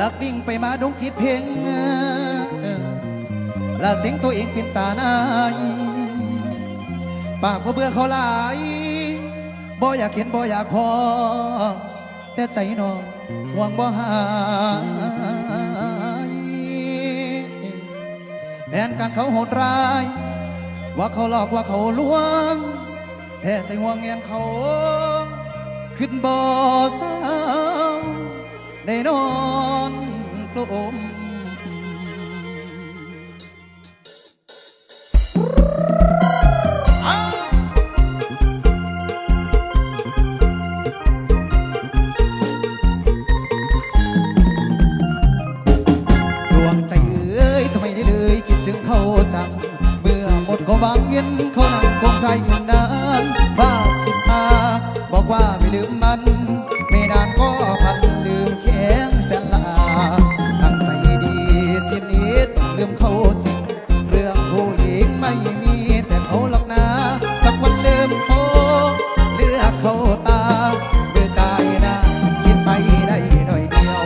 ลักดิ่งไปมาดงจิตเพ่งละเสียงตัวเองเป็นตาหนายปากก็เบื่อเขาหลายบ่อยากเห็นบ่อยากพอ แต่ใจน้องห่วงบ่หายแผนการเขาโหดร้าย ว่าเขาหลอกว่าเขาลวงแท้ใจห่วงเงียนเขา ขึ้นบ่อสา ได้นอนกลมดวงใจเอ้ยทำไมได้เลยคิดถึงเขาจัง เมื่อหมดก็บางเย็นเขานั่งคงใจอยู่นานว่าคิดอาบอกว่าไม่ลืมมัน ไม่มีแต่เขาหรอกนะสักวันลืมเขาเลือกเขาตาเบื่อกายนะคิดไปได้หน่อยเดียว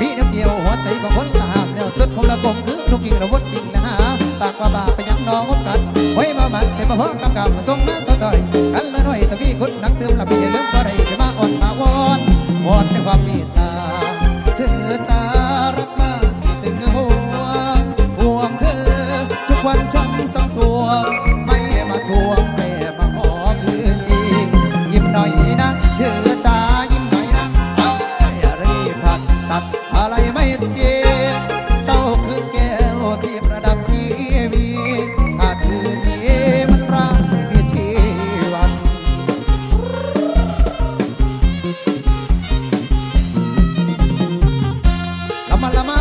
มีน้ำเกี่ยวหัวใจของคนละหามแนวสุดผมละกลมคือลูกกิ่งละวดกิ่งละหาปากว่าบาไปยังน้องงบกันไว้มามันใส่มาพ้อกำกับมาส่งมาเสาจอยกันละหน่อยแต่มีคนนักเติมละพี่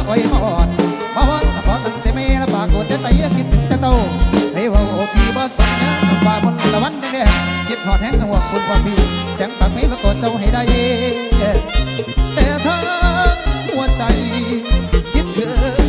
โอ้ยมาอดมาวังพอตั้งใจไม่ละปากกูแต่ใจคิดถึงแต่เจ้าให้ว่าโอ้พี่บ่สนนะฝ่าบนละวันแดงคิดหอดแห้งหัวคุณวามพี่เสียงปากไม่ปรากฏเจ้าให้ได้ แต่ทั้งหัวใจคิดถึง